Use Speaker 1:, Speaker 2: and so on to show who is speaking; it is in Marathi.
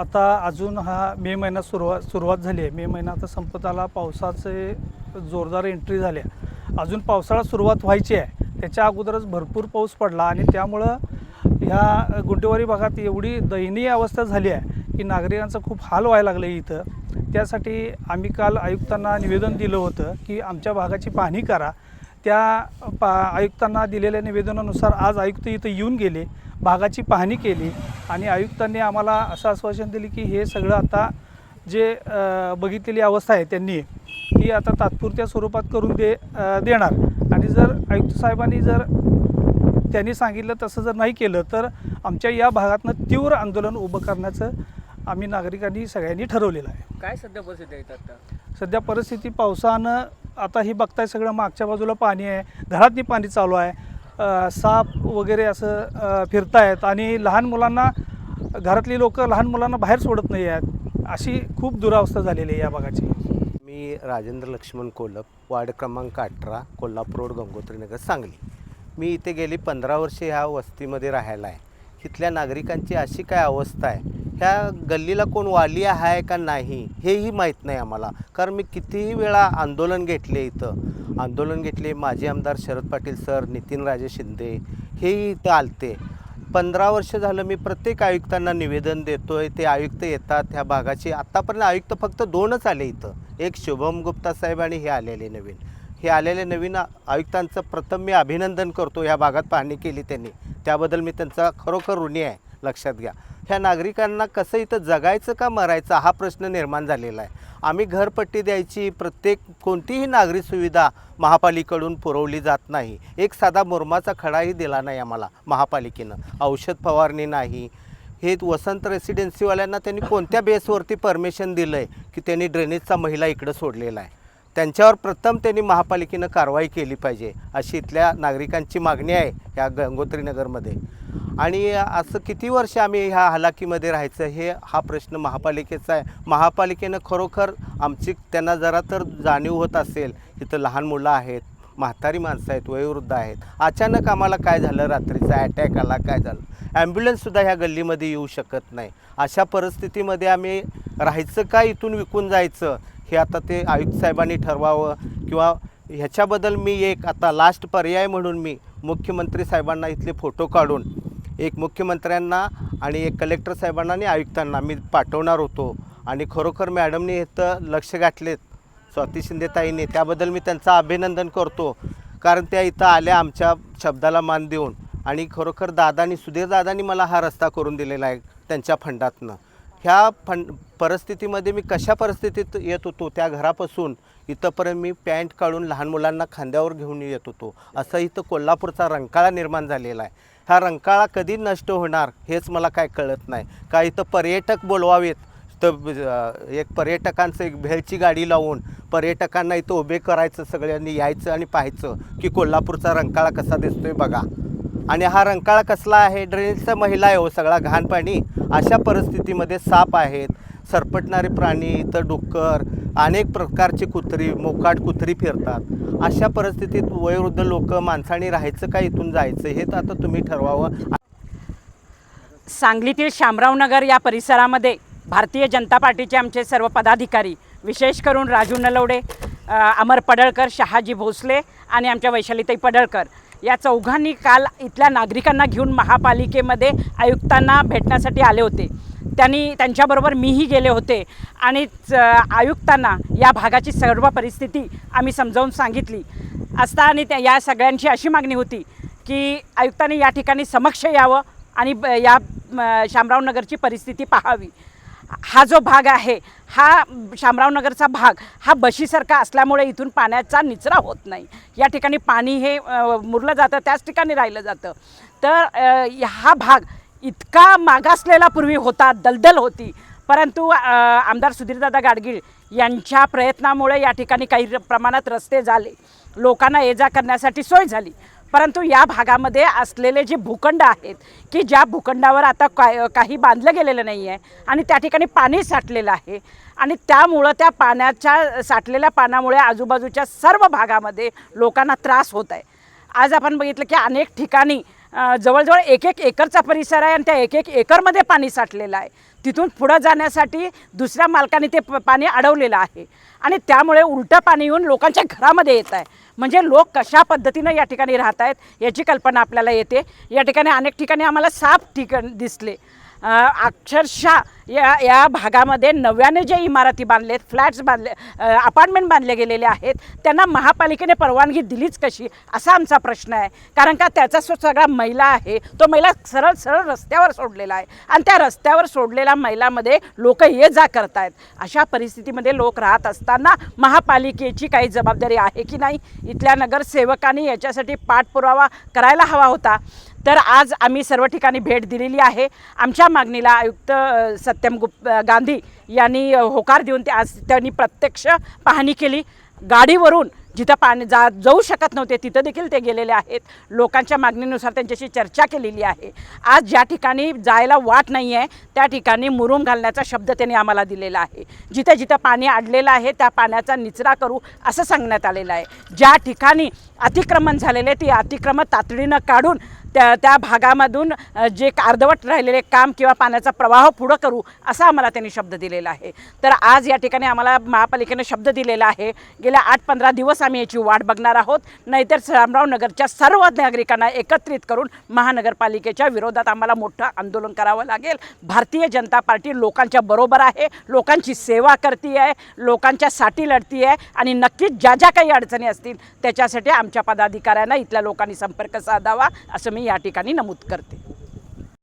Speaker 1: आता अजून हा मे महिना सुरुवात सुरुवात झाली आहे. मे महिना आता संपत आला पावसाचे जोरदार एंट्री झाल्या. अजून पावसाळा सुरुवात व्हायची आहे. त्याच्या अगोदरच भरपूर पाऊस पडला आणि त्यामुळं ह्या गुंटेवारी भागात एवढी दयनीय अवस्था झाली आहे की नागरिकांचा खूप हाल व्हायला लागलं इथं. त्यासाठी आम्ही काल आयुक्तांना निवेदन दिलं होतं की आमच्या भागाची पाहणी करा. त्या पा आयुक्तांना दिलेल्या निवेदनानुसार आज आयुक्त इथं येऊन गेले भागाची पाहणी केली आणि आयुक्तांनी आम्हाला असं आश्वासन दिले की हे सगळं आता जे बघितलेली अवस्था आहे त्यांनी ही आता तात्पुरत्या स्वरूपात करून दे देणार. आणि जर आयुक्त साहेबांनी जर त्यांनी सांगितलं तसं जर नाही केलं तर आमच्या या भागातनं तीव्र आंदोलन उभं करण्याचं आम्ही नागरिकांनी सगळ्यांनी ठरवलेलं आहे.
Speaker 2: काय सध्या परिस्थिती आता?
Speaker 1: सध्या परिस्थिती पावसानं आता हे बघताय सगळं मागच्या बाजूला पाणी आहे. घरातनी पाणी चालू आहे. साप वगैरे असं फिरतायत आणि लहान मुलांना घरातली लोक लहान मुलांना बाहेर सोडत नाही आहेत. अशी खूप दुरावस्था झालेली आहे या भागाची.
Speaker 3: मी राजेंद्र लक्ष्मण कोलप वार्ड क्रमांक अठरा कोल्हापूर रोड गंगोत्रीनगर सांगली. मी इथे गेली पंधरा वर्षे ह्या वस्तीमध्ये राहायला आहे. इथल्या नागरिकांची अशी काय अवस्था आहे ह्या गल्लीला कोण वाली आहे का नाही हेही माहीत नाही आम्हाला. कारण मी कितीही वेळा आंदोलन घेतले इथं. आंदोलन घेतले माजी आमदार शरद पाटील सर नितीन राजे शिंदे हेही इथं आलते. पंधरा वर्ष झालं मी प्रत्येक आयुक्तांना निवेदन देतोय ते आयुक्त येतात ह्या भागाचे. आत्तापर्यंत आयुक्त फक्त दोनच आले इथं. एक शुभम गुप्ता साहेब आणि हे आलेले नवीन. हे आलेले नवीन आयुक्तांचं प्रथम मी अभिनंदन करतो. ह्या भागात पाहणी केली त्यांनी. त्याबद्दल मी त्यांचा खरोखर ऋणी आहे. लक्षात घ्या. ह्या नागरिकांना कसं इथं जगायचं का मरायचं हा प्रश्न निर्माण झालेला आहे. आम्ही घरपट्टी द्यायची प्रत्येक कोणतीही नागरी सुविधा महापालिकेकडून पुरवली जात नाही. एक साधा मुरमाचा खडाही दिला नाही आम्हाला महापालिकेनं. औषध फवारणी नाही. हे वसंत रेसिडेन्सीवाल्यांना त्यांनी कोणत्या बेसवरती परमिशन दिलं आहे की त्यांनी ड्रेनेजचा महिला इकडं सोडलेला आहे? त्यांच्यावर प्रथम त्यांनी महापालिकेनं कारवाई केली पाहिजे अशी इथल्या नागरिकांची मागणी आहे या गंगोत्री नगरमध्ये. आणि असं किती वर्ष आम्ही ह्या हालाकीमध्ये राहायचं हे हा प्रश्न महापालिकेचा आहे. महापालिकेनं खरोखर आमची त्यांना जरा तर जाणीव होत असेल इथं लहान मुलं आहेत म्हातारी माणसं आहेत वयोवृद्ध आहेत. अचानक आम्हाला काय झालं? रात्रीचा अटॅक आला काय झालं? ॲम्ब्युलन्ससुद्धा ह्या गल्लीमध्ये येऊ शकत नाही. अशा परिस्थितीमध्ये आम्ही राहायचं का इथून विकून जायचं? हे आता ते आयुक्त साहेबांनी ठरवावं किंवा ह्याच्याबद्दल मी एक आता लास्ट पर्याय म्हणून मी मुख्यमंत्री साहेबांना इथले फोटो काढून एक मुख्यमंत्र्यांना आणि एक कलेक्टर साहेबांना आणि आयुक्तांना मी पाठवणार होतो. आणि खरोखर मॅडमने इथं लक्ष घातलेत स्वाती शिंदेताईने. त्याबद्दल मी त्यांचं अभिनंदन करतो. कारण त्या इथं आल्या आमच्या शब्दाला मान देऊन. आणि खरोखर दादानी सुधीर दादानी मला हा रस्ता करून दिलेला आहे त्यांच्या फंडातनं. ह्या फं परिस्थितीमध्ये मी कशा परिस्थितीत येत होतो त्या घरापासून इथंपर्यंत मी पॅन्ट काढून लहान मुलांना खांद्यावर घेऊन येत होतो. असं इथं कोल्हापूरचा रंकाळा निर्माण झालेला आहे. हा रंकाळा कधी नष्ट होणार हेच मला काय कळत नाही. का इथं पर्यटक बोलवावेत? तर एक पर्यटकांचं एक भेलची गाडी लावून पर्यटकांना इथं उभे करायचं सगळ्यांनी यायचं आणि पाहायचं की कोल्हापूरचा रंकाळा कसा दिसतोय बघा. आणि हा रंकाळा कसला आहे? ड्रेनेजचा महिला आहे हो सगळा घाण पाणी अशा परिस्थितीमध्ये साप आहेत सरपटणारे प्राणी इथं डुक्कर अनेक प्रकारची कुत्री मोकाट कुत्री फिरतात. अशा परिस्थितीत वयोवृद्ध लोक माणसाने राहायचं का इथून जायचं हे तर आता तुम्ही ठरवावं.
Speaker 4: सांगलीतील शामराव नगर या परिसरामध्ये भारतीय जनता पार्टीचे आमचे सर्व पदाधिकारी विशेष करून राजू नलवडे अमर पडळकर शहाजी भोसले आणि आमच्या वैशालीताई पडळकर या चौघांनी काल इथल्या नागरिकांना घेऊन महापालिकेमध्ये आयुक्तांना भेटण्यासाठी आले होते. त्यांनी त्यांच्याबरोबर मीही गेले होते आणि आयुक्तांना या भागाची सर्व परिस्थिती आम्ही समजावून सांगितली. असता आणि त्या या सगळ्यांची अशी मागणी होती की आयुक्तांनी या ठिकाणी समक्ष यावं आणि ब- या शामराव नगरची परिस्थिती पाहावी. हा जो भाग आहे हा शामराव नगरचा भाग हा बशीसारखा असल्यामुळे इथून पाण्याचा निचरा होत नाही. या ठिकाणी पाणी हे मुरलं जातं त्याच ठिकाणी राहिलं जातं. तर हा भाग इतका मागासलेला पूर्वी होता दलदल होती. परंतु आमदार सुधीरदादा गाडगीळ यांच्या प्रयत्नामुळे या ठिकाणी काही प्रमाणात रस्ते झाले. लोकांना ये जा करण्यासाठी सोय झाली. परंतु या भागामध्ये असलेले जे भूखंड आहेत की ज्या भूखंडावर आता काय काही बांधलं गेलेलं नाही आहे आणि त्या ठिकाणी पाणी साठलेलं आहे आणि त्यामुळं त्या पाण्याच्या साठलेल्या पाण्यामुळे आजूबाजूच्या सर्व भागामध्ये लोकांना त्रास होत आहे. आज आपण बघितलं की अनेक ठिकाणी जवळजवळ एक एक एकरचा परिसर आहे आणि त्या एक एक एकरमध्ये पाणी साठलेलं आहे. तिथून पुढं जाण्यासाठी दुसऱ्या मालकाने ते प- पाणी अडवलेलं आहे. आणि त्यामुळे उलटं पाणी येऊन लोकांच्या घरामध्ये येत आहे. म्हणजे लोक कशा पद्धतीनं या ठिकाणी राहत आहेत याची कल्पना आपल्याला येते. या ठिकाणी अनेक ठिकाणी आम्हाला साफ ठिकाण दिसले. अक्षरशः या या भागामध्ये नव्याने जे इमारती बांधलेत फ्लॅट्स बांधले अपार्टमेंट बांधले गेलेले आहेत त्यांना महापालिकेने परवानगी दिलीच कशी? असा आमचा प्रश्न आहे. कारण का त्याचा जो सगळा मैला आहे. तो मैला सरळ सरळ रस्त्यावर सोडलेला आहे. आणि त्या रस्त्यावर सोडलेल्या मैलामध्ये लोक ये जा करतायत. अशा परिस्थितीमध्ये लोक राहत असताना महापालिकेची काही जबाबदारी आहे की नाही? इथल्या नगरसेवकांनी याच्यासाठी पाठपुरावा करायला हवा होता. तर आज आम्ही सर्व ठिकाणी भेट दिलेली आहे. आमच्या मागणीला आयुक्त सत्यम गुप गांधी यांनी होकार देऊन ते आज त्यांनी प्रत्यक्ष पाहणी केली. गाडीवरून जिथं पाणी जा जाऊ शकत नव्हते तिथं देखील ते गेलेले आहेत. लोकांच्या मागणीनुसार त्यांच्याशी चर्चा केलेली आहे. आज ज्या ठिकाणी जायला वाट नाही आहे त्या ठिकाणी मुरुम घालण्याचा शब्द त्यांनी आम्हाला दिलेला आहे. जिथं जिथं पाणी अडलेलं आहे त्या पाण्याचा निचरा करू असं सांगण्यात आलेलं आहे. ज्या ठिकाणी अतिक्रमण झालेले ते अतिक्रमण तातडीनं काढून त्या त्या भागामधून जे अर्धवट राहिलेले काम किंवा पाण्याचा प्रवाह पुढं करू असा आम्हाला त्यांनी शब्द दिलेला आहे. तर आज या ठिकाणी आम्हाला महापालिकेनं शब्द दिलेला आहे. गेल्या आठ पंधरा दिवस आम्ही याची वाट बघणार आहोत. नाहीतर रामराव नगरच्या सर्व नागरिकांना एकत्रित करून महानगरपालिकेच्या विरोधात आम्हाला मोठं आंदोलन करावं लागेल. भारतीय जनता पार्टी लोकांच्या बरोबर आहे लोकांची सेवा करते आहे लोकांच्या साठी लढती आहे आणि नक्कीच ज्या ज्या काही अडचणी असतील त्याच्यासाठी आमच्या पदाधिकाऱ्यांना इथल्या लोकांनी संपर्क साधावा असं मी या ठिकाणी नमूद करते.